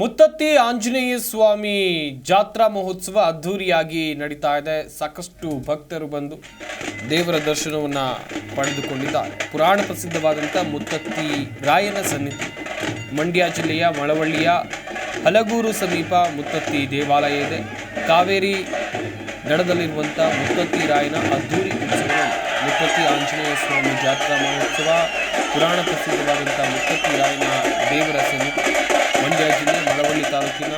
ಮುತ್ತತ್ತಿ ಆಂಜನೇಯ ಸ್ವಾಮಿ ಜಾತ್ರಾ ಮಹೋತ್ಸವ ಅದ್ಧೂರಿಯಾಗಿ ನಡೀತಾ ಇದೆ. ಸಾಕಷ್ಟು ಭಕ್ತರು ಬಂದು ದೇವರ ದರ್ಶನವನ್ನು ಪಡೆದುಕೊಂಡಿದ್ದಾರೆ. ಪುರಾಣ ಪ್ರಸಿದ್ಧವಾದಂಥ ಮುತ್ತತ್ತಿ ರಾಯನ ಸನ್ನಿಧಿ, ಮಂಡ್ಯ ಜಿಲ್ಲೆಯ ಮಳವಳ್ಳಿಯ ಹಲಗೂರು ಸಮೀಪ ಮುತ್ತತ್ತಿ ದೇವಾಲಯ ಇದೆ. ಕಾವೇರಿ ದಡದಲ್ಲಿರುವಂಥ ಮುತ್ತತ್ತಿ ರಾಯನ ಅದ್ಧೂರಿ ಉತ್ಸವ, ಮುತ್ತತ್ತಿ ಆಂಜನೇಯ ಸ್ವಾಮಿ ಜಾತ್ರಾ ಮಹೋತ್ಸವ, ಪುರಾಣ ಪ್ರಸಿದ್ಧವಾದಂಥ ಮುತ್ತತ್ತಿ ರಾಯನ ದೇವರ ಸನ್ನಿಧಿ, ಮಂಡ್ಯ ಜಿಲ್ಲೆ ತಾಲೂಕಿನ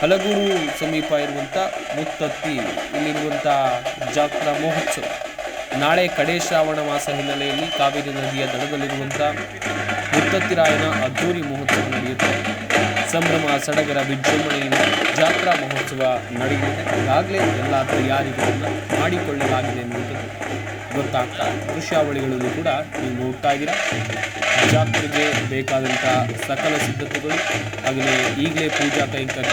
ಹಲಗೂರು ಸಮೀಪ ಇರುವಂಥ ಮುತ್ತತ್ತಿ ಇಲ್ಲಿರುವಂಥ ಜಾತ್ರಾ ಮಹೋತ್ಸವ. ನಾಳೆ ಕಡೆ ಶ್ರಾವಣ ಮಾಸ ಹಿನ್ನೆಲೆಯಲ್ಲಿ ಕಾವೇರಿ ನದಿಯ ದಡದಲ್ಲಿರುವಂಥ ಮುತ್ತತ್ತಿರಾಯನ ಅದ್ದೂರಿ ಮಹೋತ್ಸವ ನಡೆಯುತ್ತೆ. ಸಂಭ್ರಮ, ಸಡಗರ, ವಿಜೃಂಭಣೆಯಿಂದ ಜಾತ್ರಾ ಮಹೋತ್ಸವ ನಡೆಯಲಿದೆ. ಈಗಾಗಲೇ ಎಲ್ಲ ತಯಾರಿಗಳನ್ನು ಮಾಡಿಕೊಳ್ಳಲಾಗಿದೆ ಎನ್ನುವಂಥದ್ದು ಗೊತ್ತಾಗ್ತಾ ದೃಶ್ಯಾವಳಿಗಳನ್ನು ಕೂಡ ನೀವು ನೋಡ್ತಾ ಇದ್ದೀರಾ. ಜಾತ್ರೆಗೆ ಬೇಕಾದಂಥ ಸಕಲ ಸಿದ್ಧತೆಗಳು. ಹಾಗೆಯೇ ಈಗಲೇ ಪೂಜಾ ಕೈಂಕರ್ಯ.